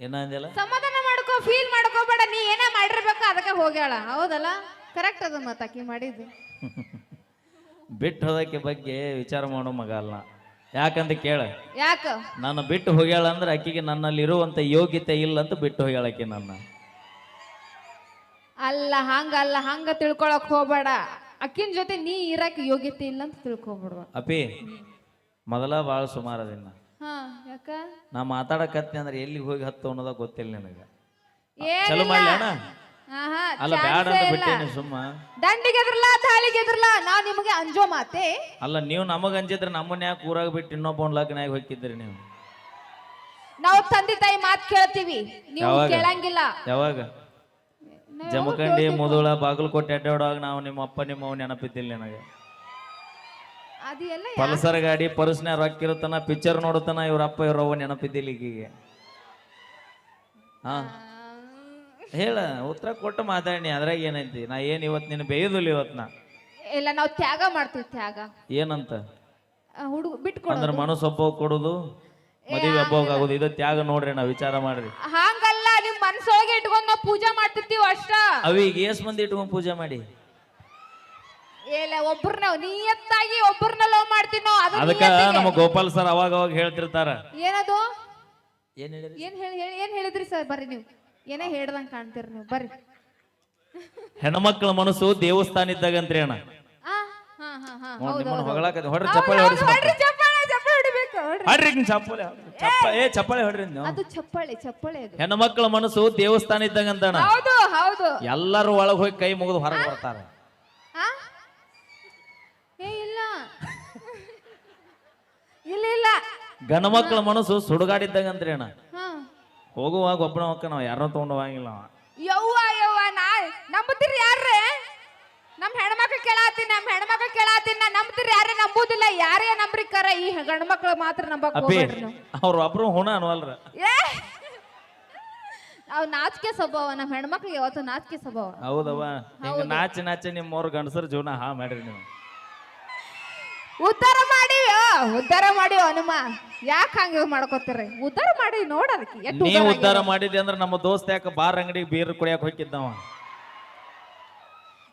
ಏನ ಅಂದಿಲ್ಲ ಸಮಾಧಾನ ಮಾಡ್ಕೋ ಫೀಲ್ ಮಾಡ್ಕೋಬೇಡ ನೀ ಏನೇ ಮಾಡಿರ್ಬೇಕು ಅದಕ್ಕೆ ಹೋಗ್ಯಾಳ. ಹೌದಲ್ಲ? ಕರೆಕ್ಟ್ ಅದು ಮತ್ತ ಆಕಿ ಮಾಡಿದ್ದು. ಬಿಟ್ಟು ಹೋದಕ್ಕೆ ಬಗ್ಗೆ ವಿಚಾರ ಮಾಡೋ ಮಗ ಅಲ್ಲ. ಯಾಕಂತ ಕೇಳ. ಯಾಕ? ನಾನು ಬಿಟ್ಟು ಹೋಗ್ಯಾಳ ಅಂದ್ರೆ ಆಕಿಗೆ ನನ್ನಲ್ಲಿ ಇರುವಂತ ಯೋಗ್ಯತೆ ಇಲ್ಲ ಅಂತ ಬಿಟ್ಟು ಹೋಗ್ಯಾಳಕ್ಕೆ ನನ್ನ. ಅಲ್ಲ ಹಂಗಲ್ಲ ಹಂಗ ತಿಳ್ಕೊಳಕ್ ಹೋಗ್ಬೇಡ. ಅಕ್ಕಿನ ಜೊತೆ ನೀ ಇರಕ್ ಯೋಗ್ಯತೆ ಇಲ್ಲ ಅಂತ ತಿಳ್ಕೊಬಿಡ್ವ. ಅಪಿ ಮೊದಲ ಭಾಳ ಸುಮಾರು ಅದಿನ್ನ. ಹಾ ಯಾಕ? ನಾ ಮಾತಾಡಕತ್ತಿ ಅಂದ್ರೆ ಎಲ್ಲಿಗೆ ಹೋಗಿ ಹತ್ತು ಅನ್ನೋದ ಗೊತ್ತಿಲ್ಲ ನಿನಗೆ. ಏನಿಲ್ಲ. ಚಲೋ ಮಾಡ್ಲಿ ಅಣ್ಣ. ಆಹಾ, ಅಲ್ಲ chance ಬ್ಯಾಡ ಅಂತ ಇಲ್ಲ. ಬಿಟ್ಟೇನಿ ಸುಮ್ಮ. ದಂಡಿಗೆ ಎದ್ರಲ್ಲ ತಾಳಿಗೆ ಎದ್ರಲ್ಲ ನಾ ನಿಮಗೆ ಅಂಜೋ ಮಾತೆ. ಅಲ್ಲ ನೀವು ನಮಗ ಅಂಜಿದ್ರೆ ನಮ್ಮನ್ನ ಯಾಕೆ ಊರಾಗ ಬಿಟ್ಟು ಇನ್ನೊಬ್ಬ ಲಗ್ನಾಗ ಹೋಗಿದ್ರಿ ನೀವು? ನಾವು ತಂದೆ ತಾಯಿ ಮಾತ್ ಕೇಳ್ತೀವಿ. ನೀವು ಯಾವಾಗ? ಕೇಳಂಗಿಲ್ಲ. ಯಾವಾಗ? ನಾವ್ ಜಮಖಂಡಿ ಮುದುಳ ಬಾಗಲಕೋಟೆ ಅಡ್ಡಾಡುವಾಗ ನಾವು ನಿಮ್ಮ ಅಪ್ಪ ನಿಮ್ಮ ಅವ್ವ ನೆನಪಿದ್ದಿಲ್ಲ ನನಗೆ. ಎಲ್ಲ ಪಲ್ಸರ್ ಗಾಡಿ ಪರ್ಸ್ನ ರೊಕ್ಕ ಇರುತ್ತಾನ ಪಿಕ್ಚರ್ ನೋಡುತ್ತಾನ ಇವ್ರ ಅಪ್ಪ ಇವ್ರ ಅವ್ವ ನೆನಪಿದ್ದಿಲ್ಲ ಈಗೀಗ. ಹಾ? ಹೇಳ ಉತ್ತರ ಕೊಟ್ಟು ಮಾತಾಡಿ ಅದ್ರಾಗ ಏನೈತಿ? ನಾ ಏನ್ ಇವತ್ತು ನಿನ್ನ ಬೇಯುದಿಲ್ಲ ಇವತ್ತು ನಾ. ಇಲ್ಲ ನಾವು ತ್ಯಾಗ ಮಾಡ್ತೀವಿ ತ್ಯಾಗ. ಏನಂತ? ಹುಡುಗ ಬಿಟ್ಕೊಂಡು ಅಂದ್ರೆ ಮನಸ್ಸು ಒಬ್ಬ ಕೊಡುದು ಮದುವೆ ಆಗೋದು. ಇದು ತ್ಯಾಗ ನೋಡ್ರಿ ನಾ ವಿಚಾರ ಮಾಡ್ರಿ. ಹಂಗಲ್ಲ ನಿಮ್ ಮನ್ಸೊಳಗೆ ಇಟ್ಕೊಂಡ್ ನಾವು ಪೂಜೆ ಮಾಡ್ತಿರ್ತೀವಿ ಅಷ್ಟ. ಅವಿಗೆ ಏಸ್ ಮಂದಿ ಇಟ್ಕೊಂಡ್ ಪೂಜೆ ಮಾಡಿ? ಇಲ್ಲ ಒಬ್ಬರನ್ನ ನಿಯತ್ತಾಗಿ ಒಬ್ಬರನ್ನ ಲವ್ ಮಾಡ್ತೀವಿ ನಾವು ಅದು ಅದಕ್ಕ ನಿಯತ್ತಿಗೆ. ನಮ್ಮ ಗೋಪಾಲ್ ಸರ್ ಅವಾಗ ಅವಾಗ ಹೇಳ್ತಿರ್ತಾರ. ಏನದು? ಏನ್ ಹೇಳಿದ್ರಿ? ಏನ್ ಹೇಳಿ ಹೇಳಿ- ಏನ್ ಹೇಳಿದ್ರಿ ಸರ್? ಬರ್ರಿ ನೀವು. ಏನೇ ಹೇಳ್ದಂಗ್ ಕಾಣ್ತೀರಿ ನೀವು. ಬರ್ರಿ. ಹೆಣ್ಮಕ್ಳ ಮನಸ್ಸು ದೇವಸ್ಥಾನ ಇದ್ದಾಗ ಅಣ್ಣ. ಆ, ಹಾ ಹಾ ಹಾ. ನೋಡ್ ಹೌದು ನಿಮ್ಮನ್ನ ಹೌದು. ಹೊಗಳಾಕತ್ತಿ. ಹೊಡ್ರಿ ಹೌದು, ಚಪ್ಪಾಳೆ ಹೌದು, ಹೊಡಿಸಿ ಹೊಡ್ರಿ ಚಪ್ಪಾಳೆ ಚಪ್ಪಾಳೆ ಹೊಡಿಬೇಕು. ಹೊಡ್ರಿ. ಹೊಡ್ರಿ ಹಿಂಗ್ ಚಪ್ಪಾಳೆ. ಹೊಡ್ರಿ. ಚಪ್ಪ ಏ ಚಪ್ಪಾಳೆ ಹೊಡ್ರಿ ನೀವು ಅದು ಚಪ್ಪಾಳೆ ಚಪ್ಪಾಳೆ ಅದು. ಹೆಣ್ಮಕ್ಳ ಮನಸ್ಸು ದೇವಸ್ಥಾನ ಇದ್ದಂಗಂತಣ್ಣ ಹೌದು ಹೌದು. ಎಲ್ಲರೂ ಒಳಗ್ ಹೋಗಿ ಕೈ ಮುಗಿದು ಹೊರಗೆ ಬರ್ತಾರ ಆ? ಏ ಇಲ್ಲ ಇಲ್ಲ ಇಲ್ಲ ಗಂಡ್ಮಕ್ಳ ಮನಸ್ಸು ಅಂದ್ರೆ ಅಣ್ಣ ಹಾ. ಹೋಗುವಾಗ ಒಬ್ಬನ ಮಕ್ಕ ನಾವು ಯಾರೋ ತಗೊಂಡು ಹೋಗಂಗಿಲ್ಲ ಅವ. ಯವ್ವ ಯವ್ವ ನಾ ನಂಬುತ್ತೀರಿ ಯಾರ್ರೆ? ನಮ್ಮ ಹೆಣ್ಮಕ್ಳು ಕೇಳಾತೀನಿ ನಮ್ಮ ಹೆಣ್ಮಕ್ಳು ಕೇಳಾತೀನಿ ನಾ ನಂಬ್ತೀರಿ ಯಾರೇ ನಂಬುದಿಲ್ಲ ಯಾರೇ ನಂಬ್ರಿ ಕರ ಈ ಗಂಡ್ಮಕ್ಳು ಮಾತ್ರ ನಂಬಕ್ ಅಪ್ಪಿ ಹೋಗ್ಬೇಡ್ರಿ ನೀವು. ಅವ್ರ ಒಬ್ರು ಹುಣ ಅನ್ವಲ್ರ. ಏ! ಅವ್ ನಾಚಿಕೆ ಸ್ವಭಾವ ನಮ್ಮ ಹೆಣ್ಮಕ್ಳಿಗೆ ಯಾವತ್ತು ನಾಚಿಕೆ ಸ್ವಭಾವ. ಹೌದವ್ವ. ಹಿಂಗ ನಾಚಿ ನಾಚಿ ಮೂರು ಗಂಡಸರ ಜೀವನ ಹಾ ಮಾಡ್ರಿ ನೀವು. ಉತ್ತರ ಮಾಡಿವ ಉದ್ಧಾರ ಮಾಡಿ ಹನುಮ? ಯಾಕೆ ಹಂಗ ಮಾಡ್ಕೋತೀರಿ? ಉದ್ಧಾರ ಮಾಡಿ ನೋಡೋದಕ್ಕೆ ಎಷ್ಟು ನೀ ಉದ್ಧಾರ ಉದ್ಧಾರ ಮಾಡಿದ್ದೆ ಅಂದ್ರೆ ನಮ್ಮ ದೋಸ್ತ ಯಾಕೆ ಬಾರ್ ಅಂಗಡಿಗೆ ಬೀರ್ ಕುಡಿಯಕ್ ಹೋಗಿದ್ದವ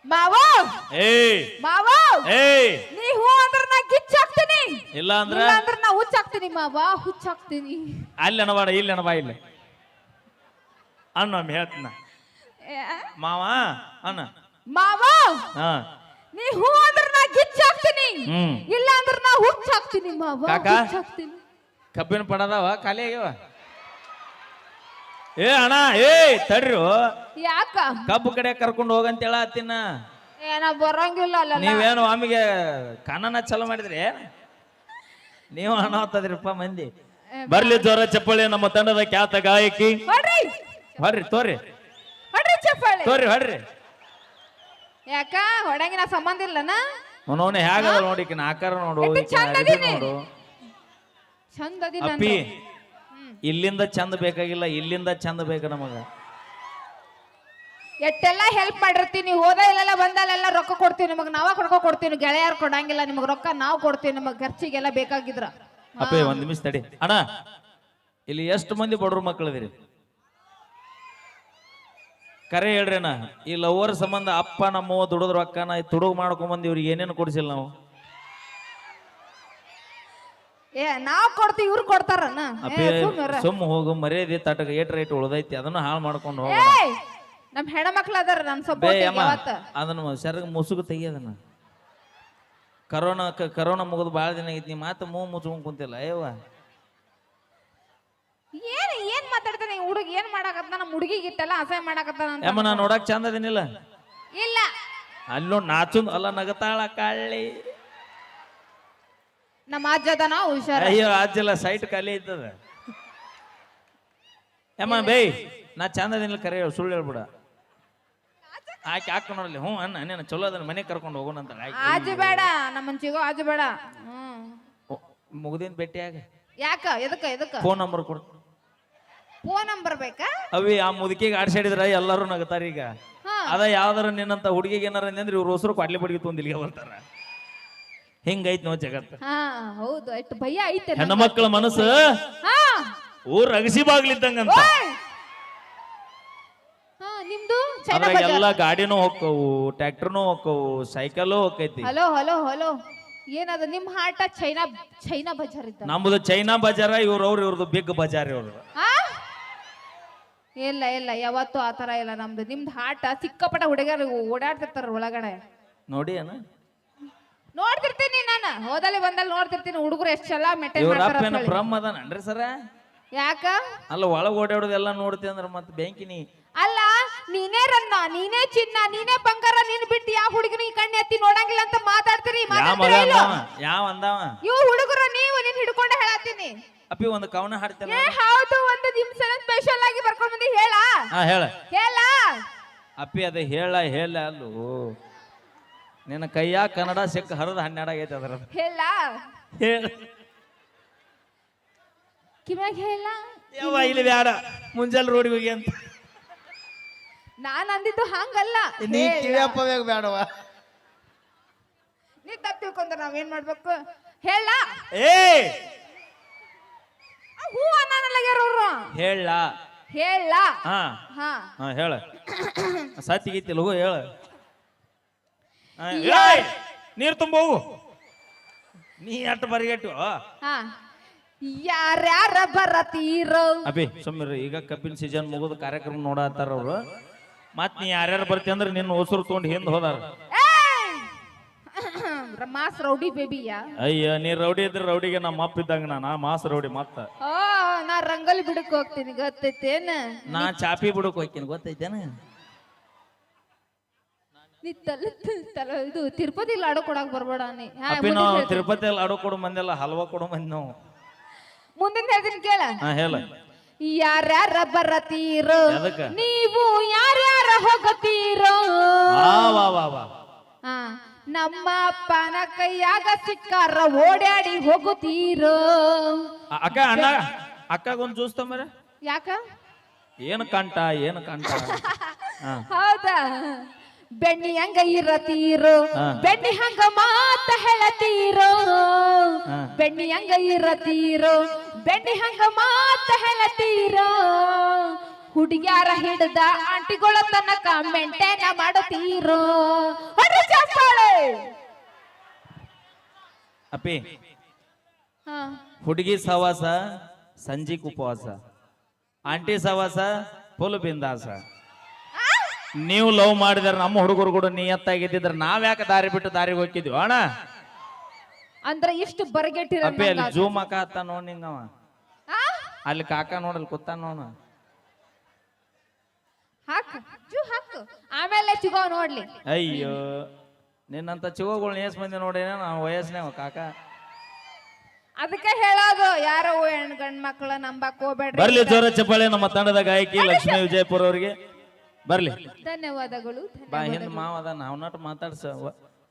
ಮಾವೋ! ಏಯ್! ಮಾವೋ! ಏಯ್! ನೀ ಹೂ ಅಂದ್ರ ನಾ ಗಿಚ್ಚಾಕ್ತೀನಿ ಇಲ್ಲ ಅಂದ್ರ? ಇಲ್ಲ ಅಂದ್ರ ನಾ ಹುಚ್ಚಾಕ್ತೀನಿ ಮಾವ ಹುಚ್ಚಾಕ್ತೀನಿ ಅಲ್ಲಿ ಅನಬಾಡ ಇಲ್ಲಿ ಅನಬಾ ಇಲ್ಲಿ. ಅಣ್ಣ ಹೇಳ್ತೀನ ಏ, ಮಾವ ಅಣ್ಣ. ಮಾವ! ಹಾ. ನೀ ಹೂ ಅಂದ್ರ ನಾ ಗಿಚ್ಚಾಕ್ತೀನಿ ಹ್ಮ್. ಇಲ್ಲ ಹುಚ್ಚಾಕ್ತೀನಿ ಮಾವ ಕಾಕ? ಹುಚ್ಚಾಕ್ತೀನಿ. ಕಬ್ಬಿನ ಪಡದವ ಖಾಲಿ ಆಗ್ಯಾವ. ಏ ಅಣ್ಣ ಏ ತಡ್ರಿ. ಯಾಕ? ಕಬ್ಬು ಕಡೆ ಕರ್ಕೊಂಡು ಹೋಗಂತ ಅತ್ತಿನ ಏನ ಬರಂಗಿಲ್ಲ ಅಲ್ಲ ನೀವೇನು ಆಮಿಗೆ ಕನ್ನನ ಚಲೋ ಮಾಡಿದ್ರಿ? ನೀವು ಹಣ ಹತ್ತದ್ರಿಪ್ಪ ಮಂದಿ. ಬರ್ಲಿ ಜ್ವರ ಚಪ್ಪಳಿ ನಮ್ಮ ತಂಡದ ಖ್ಯಾತ ಗಾಯಕಿ. ಹೊಡ್ರಿ. ಹೊರ್ರಿ ತೋರಿ. ಹೊಡ್ರಿ ಚಪ್ಪಾಳೆ ತೋರಿ ಹೊಡ್ರಿ. ಯಾಕ? ಹೊಡಂಗಿನ ಸಂಬಂಧ ಇಲ್ಲನ? ಅವನವನೇ ಹೇಗದ ನೋಡಿ ಈಕಿನ ಆಕಾರ ನೋಡು ಎಷ್ಟು ಈಕಿನ ಚಂದ ಅರಿವಿ ಅದೀನಿ. ನೋಡು. ಚಂದ ಅಪ್ಪಿ ಇಲ್ಲಿಂದ ಚಂದ ಬೇಕಾಗಿಲ್ಲ ಇಲ್ಲಿಂದ ಚಂದ ಬೇಕು ನಮಗ. ಎಟ್ಟೆಲ್ಲ ಹೆಲ್ಪ್ ಮಾಡಿರ್ತೀನಿ ಹೋದ ಇಲ್ಲೆಲ್ಲ ಬಂದಲ್ಲೆಲ್ಲ ರೊಕ್ಕ ಕೊಡ್ತೀವಿ ನಿಮಗೆ ನಾವ ಕೊಡ್ಕೊ ಕೊಡ್ತೀವಿ ಗೆಳೆಯರು ಕೊಡಂಗಿಲ್ಲ ನಿಮಗೆ ರೊಕ್ಕ ನಾವು ಕೊಡ್ತೀವಿ ನಿಮಗೆ ಖರ್ಚಿಗೆಲ್ಲ ಬೇಕಾಗಿದ್ರ. ಅಪ್ಪಿ ಒಂದ್ ನಿಮಿಷ ತಡಿ. ಅಣ್ಣ ಇಲ್ಲಿ ಎಷ್ಟು ಮಂದಿ ಬಡವ್ರ ಮಕ್ಕಳಿದಿರಿ ಕರೆ ಹೇಳ್ರಿ ಅಣ್ಣ ಈ ಲವರ್ ಸಂಬಂಧ ಅಪ್ಪ ನಮ್ಮವ್ವ ದುಡಿದ್ ರೊಕ್ಕನ ತುಡುಗ್ ಮಾಡ್ಕೊಂಬಂದ್ ಇವ್ರಿಗೆ ಏನೇನು ಕೊಡ್ಸಿಲ್ಲ ನಾವು? ಏ ನಾವ್ ಕೊಡ್ತೀವಿ ಇವ್ರು ಕೊಡ್ತಾರ ಅಪ್ಪಿ ಸುಮ್ಮ ಹೋಗು ಮರ್ಯಾದೆ ತಟಕ ಏಟ್ ರೇಟ್ ಉಳ್ದೈತಿ ಅದನ್ನ ಹಾಳು ಮಾಡ್ಕೊಂಡು ಹೋಗ. ಏಯ್ ನಮ್ ಹೆಣ್ಮಕ್ಳು ಅದಾರ ನನ್ ಬೇ ಸಪೋರ್ಟ್ ಅಮ್ಮ ಯಾವತ್ತ? ಅದನ್ನ ಸೆರಗ ಮುಸುಗು ತೆಗಿಯೋದನ್ನ. ಕರೋನಾ ಕ- ಕರೋನಾ ಮುಗಿದು ಭಾಳ ದಿನ ಆಗೈತಿ ನೀ ಮಾತು ಮೂ ಮುಚ್ಕೊಂಡ್ ಕುಂತಿಲ್ಲ ಅಯ್ಯವ್ವ ಏನ್ ಏನ್ ಮಾತಾಡ್ತಾನೆ ಹುಡುಗ ಏನ್ ಮಾಡಾಕತ್ತ ನಮ್ಮ ಹುಡುಗಿಗೆ ಇಟ್ಟಲ್ಲ ಅಸಹ್ಯ ಮಾಡಾಕತ್ತಾನ ಅಂತ ಅಮ್ಮ ನಾ ನೋಡಕ್ ಚಂದ ಅದೇನಿಲ್ಲ? ಇಲ್ಲ. ಅಲ್ಲಿ ನೋಡಿ ನಾಚುಂದ್ ಅಲ್ಲ ನಗತಾಳ ಕಳ್ಳಿ. ನಮ್ಮ ಅಜ್ಜ ಅದನ ಹುಷಾರ. ಅಯ್ಯೋ ಅಜ್ಜಲ್ಲ ಸೈಟ್ ಖಾಲಿ ಇದ್ದದ. ಯಮ್ಮ ಬೇಯ್ ನಾ ಚಂದ ಅದೇನಿಲ್ಲ ಕರೆ ಹೇಳು ಸುಳ್ಳು ಹೇಳ್ಬಿಡ. ಆಕೆ ಹಾಕ ನೋಡಲಿ ಹ್ಞೂ ಅಣ್ಣ ನೀನು ಚಲೋ ಅದನ್ನ ಮನೆಗೆ ಕರ್ಕೊಂಡು ಹೋಗೋಣ ಅಂತ ಆಜು ಬೇಡ ನಮ್ಮ ಮನ್ಸಿಗೋ ಆಜು ಬೇಡ. ಹ್ಞೂ ಮುಗ್ದಿನ ಭೇಟಿಯಾಗ. ಯಾಕ? ಎದಕ್ಕ ಎದಕ್ಕ? ಫೋನ್ ನಂಬರ್ ಕೊಡು. ಫೋನ್ ನಂಬರ್ ಬೇಕಾ ಅವಿ ಆ ಮುದುಕಿಗೆ ಆಡ್ಸಾಡಿದ್ರ ಎಲ್ಲರೂ ನಗತಾರ ಈಗ. ಅದ ಯಾವ್ದಾರ ನಿನ್ನಂತ ಹುಡುಗಿಗೆ ಏನಾರ ಅಂದ್ರೆ ಇವ್ರ ಹೊಸರು ಕ್ವಾಡ್ಲಿ ಬಡಿಗೆ ತೊಂದ್ ಇಲ್ಲಿಗೆ ಬರ್ತಾರ. ಹಿಂಗೈತ್ ನೋ ಜಗತ್. ಹಾ ಹೌದು ಅಷ್ಟು ಭಯ ಐತೆ ಹೆಣ್ಣು ಮಕ್ಕಳ ಮನಸ್ಸು ಹಾ. ಊರ್ ಅಗಸಿ ಬಾಗ್ಲಿದ್ದಂಗಂತ. ಓಯ್! ಹಾ ನಿಮ್ದು? ಚೈನಾ ಅದ್ರಾಗ ಬಜಾರ್? ಎಲ್ಲಾ ಗಾಡಿನೂ ಹೋಕ್ಕವು ಟ್ರ್ಯಾಕ್ಟರ್ನೂ ಹೋಕ್ಕವು ಸೈಕಲ್ ಹೋಗ್ತೈತಿ ಹಲೋ ಹಲೋ ಹಲೋ. ಏನದ ನಿಮ್ ಹಾಟ ಚೈನಾ ಚೈನಾ ಬಜಾರ್ ಇದ್ದ? ನಮ್ದು ಚೈನಾ ಬಜಾರ ಇವ್ರವ್ರು ಇವ್ರದ್ದು ಬಿಗ್ ಬಜಾರ್ ಇವ್ರು ಆ? ಇಲ್ಲ ಇಲ್ಲ ಯಾವತ್ತೂ ಆತರ ಇಲ್ಲ ನಮ್ದು. ನಿಮ್ದು ಹಾಟ ಸಿಕ್ಕಾಪಟ ಹುಡುಗರು ಓಡಾಡ್ತಿರ್ತಾರ ಒಳಗಡೆ. ನೋಡಿ ಅಣ್ಣ. ನೋಡ್ತಿರ್ತೀನಿ ನಾನು. ಹೋದಲ್ಲಿ ಬಂದಲ್ಲಿ ನೋಡ್ತಿರ್ತೀನಿ. ಹುಡುಗರು ಎಷ್ಟು ಚಲ ಮೇಂಟೈನ್ ಮಾಡ್ತಾರೆ ಬ್ರಹ್ಮ ಅದಾನನ್ರಿ ಸರ? ಯಾಕ? ಅಲ್ಲ ಒಳಗ್ ಓಡಾಡೋದೆಲ್ಲ ನೋಡ್ತೀನಿ ಅಂದ್ರೆ ಮತ್ತೆ ಬ್ಯಾಂಕಿನಿ ಅಲ್ಲ ನೀನೇ ರನ್ನ ನೀನೇ ಚಿನ್ನ ನೀನೇ ಬಂಗಾರ ನೀನ್ ಬಿಟ್ಟು ಯಾವ ಹುಡುಗನಿಗೆ ಕಣ್ಣು ಎತ್ತಿ ನೋಡಂಗಿಲ್ಲ ಅಂತ ಮಾತಾಡ್ತೀರಿ? ಯಾವ ಮಗ ಮಾತಾಡ್ತೀರಾ ಅಂದಾವ? ಯಾವ ಅಂದಾವ? ಇವು ಹುಡುಗರು ನೀವು ನೀನ್ ಹಿಡ್ಕೊಂಡು ಹೇಳತ್ತೀನಿ. ಅಪ್ಪಿ ಒಂದು ಕವನ ಹಾಡ್ತೇನೆ ಏ ಹೌದು ಒಂದು ನಿಮ್ಸನ ಸ್ಪೆಷಲ್ ಆಗಿ ಬರ್ಕೊಂಡು ಬಂದಿ ಹೇಳ. ಹಾ ಹೇಳ. ಹೇಳ. ಅಪ್ಪಿ ಅದ ಹೇಳ ಹೇಳ ಅಲ್ಲು. ನಿನ್ನ ಕೈಯ ಕನ್ನಡ ಸಿಕ್ಕ ಹರಿದ ಹನ್ನೆರಡು ಆಗೈತೆ ಅದ್ರ ಹೇಳ. ಹೇಳ. ಕಿವ್ಯಾಗ ಹೇಳ? ಯವ್ವ ಇಲ್ಲಿ ಬ್ಯಾಡ. ಮುಂಜಾನೆ ರೋಡಿಗೆ ಹೋಗಿ ಅಂತ. ನಾನ್ ಅಂದಿದ್ದು ಹಂಗಲ್ಲ. ನೀ ಹೇಳ. ಕಿವಿಯಪ್ಪ ಬೇಡವ ನೀ ತಪ್ಪು ತಿಳ್ಕೊಂಡ್ರ ನಾವೇನ್ ಮಾಡ್ಬೇಕು? ಹೇಳ. ಏ ಹೂ ಅನ್ನಲ್ಲಗ್ಯಾರವ್ರು ಹೇಳ. ಹೇಳ. ಹಾ. ಹಾ. ಹಾ ಹೇಳ. ಸತ್ತಿಗೈತಿ ಲಗು ಹೇಳ. ಹಾ, ಯಾ- ಏಯ್! ನೀರ್ ತುಂಬ ಹೋಗು ನೀ ಅಟ್ಟು ಬರಿಗೆಟ್ಟು ಹಾ. ಯಾರ್ಯಾರ ಬರತೀರೋ? ಅಭಿ ಸುಮ್ಮಿರಿ ಈಗ ಕಬ್ಬಿನ ಸೀಸನ್ ಮುಗಿದ ಕಾರ್ಯಕ್ರಮ ನೋಡತ್ತಾರ ಅವ್ರು. ಮತ್ ನೀ ಯಾರ್ಯಾರು ಬರ್ತಿ ಅಂದ್ರೆ ನಿನ್ನ ಹೊಸರು ತೊಗೊಂಡು ಹಿಂದೆ ಹೋದಾರ! ಮಾಸ್ ರೌಡಿ ಬೇಬಿಯಾ ಅಯ್ಯ ನೀ ರೌಡಿ ಇದ್ರೆ ರೌಡಿಗೆ ನಮ್ಮ ಅಪ್ಪ ಇದ್ದಂಗ ನಾ ಮಾಸ್ ರೌಡಿ ಮತ್ತ. ಓ ನಾ ರಂಗೋಲಿ ಬಿಡಕ್ ಹೋಗ್ತೀನಿ ಗೊತ್ತೈತೇನ? ನಾ ಚಾಪಿ ಬಿಡಕ್ ಹೋಗ್ತೀನಿ ಗೊತ್ತೈತೇನ? ನೀ ತಲೆ ತಲೆ ಇದು ತಿರುಪತಿ ಲಾಡು ಕೊಡಕ್ ಬರ್ಬೇಡ ನೀ. ಹಾ, ಅಪ್ಪಿ ಮುಂದಿನ್ ನಾವು ಹೇಳ್ತೀನಿ. ತಿರುಪತಿಯಲ್ಲಿ ಆಡೋ ಕೊಡು ಮಂದಿಲ್ಲ ಹಲ್ವಾ ಕೊಡು ಮಂದಿ ನಾವು. ಮುಂದಿನ ಹೇಳ್ತೀನಿ ಕೇಳ. ಹಾ ಹೇಳ. ಯಾರ್ಯಾರ ಬರತೀರೋ ಎದಕ್ಕ? ನೀವು ಯಾರ್ಯಾರ ಹೋಗತೀರೋ ನಮ್ಮ ಅಪ್ಪನ ಕೈಯಾಗ ಸಿಕ್ಕಾರ ಓಡಾಡಿ ಹೋಗುತ್ತೀರ? ಅಕ್ಕ ಅಣ್ಣ ಅಕ್ಕಗೊಂದು ಜ್ಯೂಸ್ ತಂಬರ ಯಾಕ? ಏನು ಕಂಟ ಏನು ಕಂಟ ಹೌದಾ? ಬೆಣ್ಣಿ ಹಂಗ ಇರತೀರು. ಬೆಣ್ಣಿ ಹಂಗ ಮಾತ ಹೇಳತೀರು. ಬೆಣ್ಣಿ ಹಂಗ ಇರತೀರು? ಬೆಣ್ಣಿ ಹಂಗ ಮಾತ ಹೇಳತೀರೋ? ಹುಡುಗ್ಯಾರ ಹಿಡ್ದ ಆಂಟಿಗಳ ತನಕ ಮೆಂಟೇನ ಮಾಡತೀರೋ? ಅಪ್ಪಿ ಹಾ. ಹುಡುಗಿ ಸವಾಸ ಸಂಜಿಕ್ ಉಪವಾಸ. ಆಂಟಿ ಸವಾಸ ಫುಲ್ ಬಿಂದಾಸ. ನೀವು ಲವ್ ಮಾಡಿದ್ರೆ ನಮ್ಮ ಹುಡುಗರು ಕೂಡ ನಿಯತ್ತಾಗಿದ್ದಿದ್ರೆ ನಾವ್ ಯಾಕೆ ದಾರಿ ಬಿಟ್ಟು ದಾರಿ ಹೋಗಿದ್ವಿ ಅಣ್ಣ. ಅಂದ್ರೆ ಇಷ್ಟು ಬರಗೆಟ್ಟಿರ ಅಪ್ಪಿ ಅಲ್ಲಿ ಜೂಮ್ ಅಕ್ಕ ಹತ್ತ ನೋಡ್ ನಿಂಗವ. ಅಲ್ಲಿ ಕಾಕ ನೋಡಲ್ ಕೂತ ನೋಡ. ಹಾಕು. ಜೂ ಹಾಕು. ಆಮೇಲೆ ಚಿಗೋ ನೋಡ್ಲಿ. ಅಯ್ಯೋ ನಿನ್ನಂತ ಚಿಗೋಗಳು ಏಸ್ ಮಂದಿ ನೋಡೇನ ನಾವು ವಯಸ್ಸನೇ ಕಾಕ. ಅದಕ್ಕೆ ಹೇಳೋದು ಯಾರೋ ಹೆಣ್ ಗಂಡ್ ಮಕ್ಳ ನಂಬಕ್ ಹೋಗ್ಬೇಡ್ರಿ. ಬರ್ಲಿ ಜೋರ ಚಪ್ಪಾಳೆ ನಮ್ಮ ತಂಡದ ಗಾಯಕಿ ಲಕ್ಷ್ಮೀ ವಿಜಯಪುರ ಅವರಿಗೆ. ಬರ್ಲಿ. ಧನ್ಯವಾದಗಳು ಬಾ ಹಿಂದ್ ಮಾವ ಅದ ನಾವ್ ನಟ್ ಮಾತಾಡ್ಸ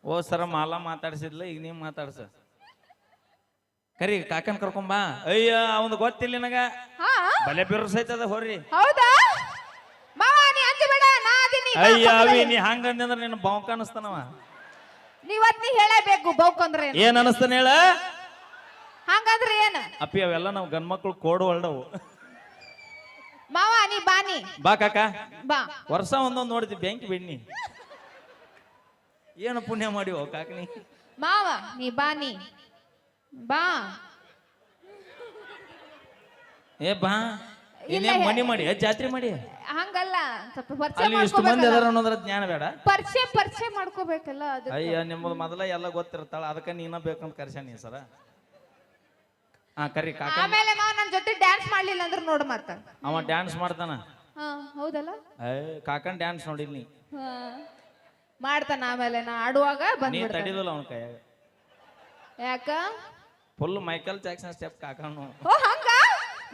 ಓ ಸರ ಮಾಲ ಮಾತಾಡ್ಸಿದ್ಲ ಈಗ ನೀವ್ ಮಾತಾಡ್ಸ. ಕರಿ ಕಾಕನ್ ಕರ್ಕೊಂಬಾ ಅಯ್ಯ ಅವನ್ ಗೊತ್ತಿಲ್ಲ ನಿನಗ. ಹಾ? ಬಲೆ ಅದ ಹೋರಿ. ಹೌದಾ? ನಾ ಅಯ್ಯ ಅವಿ ನೀ ಹಂಗಂದ್ರೆ ನಿನ್ನ ಬಾಂಕ್ ಅನಸ್ತಾನವ ನೀವತ್ ನೀ ಹೇಳಬೇಕು ಬೌಕಂದ್ರೆ ಏನ್? ಏನ್ ಅನಸ್ತಾನ ಹೇಳ? ಹಂಗಂದ್ರೆ ಏನ? ಅಪ್ಪಿ ಅವೆಲ್ಲ ನಾವ್ ಗಂಡ್ಮಕ್ಳು ಕೋಡು ಹೊಲ್ಡವು ಮಾವ ನೀ ಬಾನಿ ಬಾ ಕಾಕ. ಬಾ. ವರ್ಷ ಒಂದೊಂದ್ ನೋಡಿದ್ವಿ ಬೆಂಕಿ ಬಿಡ್ನಿ. ಏನು ಪುಣ್ಯ ಮಾಡಿವ ಕಾಕನಿ ಮಾವ ನೀ ಬಾನಿ ಬಾ. ಏ ಬಾ. ಏನೇ ಮನಿ ಮಾಡಿ ಜಾತ್ರೆ ಮಾಡಿ? ಹಂಗಲ್ಲ. ಸ್ವಲ್ಪ ಪರಿಚಯ ಅಲ್ಲಿ ಇಷ್ಟು ಮಂದಿ ಮಾಡ್ಕೋಬೇಕಲ್ಲ. ಅದಾರ ಅನ್ನೋದ್ರ ಜ್ಞಾನ ಬೇಡ. ಪರಿಚಯ ಪರಿಚಯ ಮಾಡ್ಕೋಬೇಕಲ್ಲ ಅದು ಅಯ್ಯ ನಿಮ್ಮದು ಮೊದಲ ಎಲ್ಲ ಗೊತ್ತಿರ್ತಾಳ. ಅದಕ್ಕೆ ನೀನ ಬೇಕಂತ ಕರ್ಸ್ಯಾನಿ ಸರ. ಹಾ ಕರಿ ಕಾಕ. ಆಮೇಲೆ ಮಾವ ನನ್ ಜೊತೆ ಡ್ಯಾನ್ಸ್ ಮಾಡ್ಲಿಲ್ಲ ಅಂದ್ರೆ ನೋಡು ಮತ್ತ. ಅವ ಡ್ಯಾನ್ಸ್ ಮಾಡ್ತಾನ. ಹಾ ಹೌದಲ್ಲ? ಏ ಕಾಕನ್ ಡ್ಯಾನ್ಸ್ ನೋಡಿಲ್ ನೀ. ಹಾ. ಮಾಡ್ತಾನ ಆಮೇಲೆ ನಾ ಆಡುವಾಗ ನೀ ಬಂದ್ಬಿಡ್ತಾನೆ. ತಡಿದಿಲ್ಲ ಅವನ ಕೈಯಾಗ. ಯಾಕ? ಫುಲ್ ಮೈಕಲ್ ಜಾಕ್ಸನ್ ಸ್ಟೆಪ್ ಕಾಕನು. ಓ ಹಂಗ?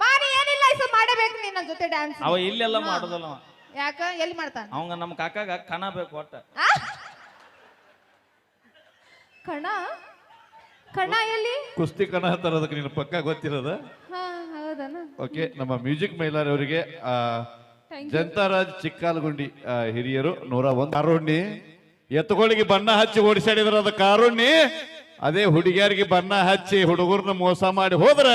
ಮಾರಿ ಏನಿಲ್ಲ ಇಸ ಮಾಡಬೇಕು ನೀನ್ ನನ್ ಜೊತೆ ಡ್ಯಾನ್ಸ್ ಅವ ಇಲ್ಲೆಲ್ಲ ಮಾಡೋದಲ್ಲ ಅವ. ಯಾಕ? ಎಲ್ಲಿ ಮಾಡ್ತಾನ? ಅವಂಗ ನಮ್ಮ ಕಾಕಾಗ ಕಣ ಬೇಕು ಒಟ್ಟ. ಆ? ಕಣ? ಕಣ ಎಲ್ಲಿ? ಕುಸ್ತಿ ಕಣ ಅಂತಾರ ಅದಕ್ಕೆ ನಿನ್ನ ಪಕ್ಕ ಗೊತ್ತಿರೋದ? ಹಾ ಹೌದನ? ಓಕೆ ನಮ್ಮ ಮ್ಯೂಸಿಕ್ ಮೈಲಾರವರಿಗೆ ಅವರಿಗೆ ಜಂತಾರಾಜ್ ಚಿಕ್ಕಾಲಗುಂಡಿ ಆ, ಹಿರಿಯರು ನೂರ ಒಂದು. ಕಾರುಣ್ಣಿ ಎತ್ತುಗಳಿಗೆ ಬಣ್ಣ ಹಚ್ಚಿ ಓಡಿಸಾಡಿದ್ರ ಅದ ಕಾರುಣ್ಣಿ ಅದೇ ಹುಡುಗಿಯರಿಗೆ ಬಣ್ಣ ಹಚ್ಚಿ ಹುಡುಗರನ್ನ ಮೋಸ ಮಾಡಿ ಹೋದ್ರ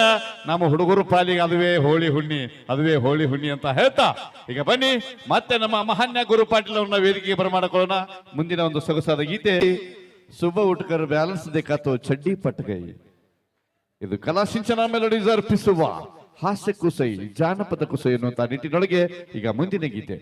ನಮ್ಮ ಹುಡುಗರು ಪಾಲಿಗೆ ಅದುವೇ ಹೋಳಿ ಹುಣ್ಣಿ, ಅದುವೇ ಹೋಳಿ ಹುಣ್ಣಿ ಅಂತ ಹೇಳ್ತಾ. ಈಗ ಬನ್ನಿ, ಮತ್ತೆ ನಮ್ಮ ಮಹಾನ್ಯ ಗುರು ಪಾಟೀಲ್ ಅವ್ರನ್ನ ವೇದಿಕೆಗೆ ಮುಂದಿನ ಒಂದು ಸೊಗಸಾದ ಗೀತೆ ಶುಭ ಉಟ್ಕರ್ ಬ್ಯಾಲೆನ್ಸ್ ದೇಕಾತು ಚಡ್ಡಿ ಪಟ್ಟಗೈ ಇದು ಕಲಾ ಸಿಂಚನ ಮೆಲೋಡೀಸ್ ಅರ್ಪಿಸುವ ಹಾಸ್ಯ ಕುಸೈ, ಜಾನಪದ ಕುಸೈ ಎನ್ನುವಂತ ನಿಟ್ಟಿನೊಳಗೆ ಈಗ ಮುಂದಿನ ಗೀತೆ.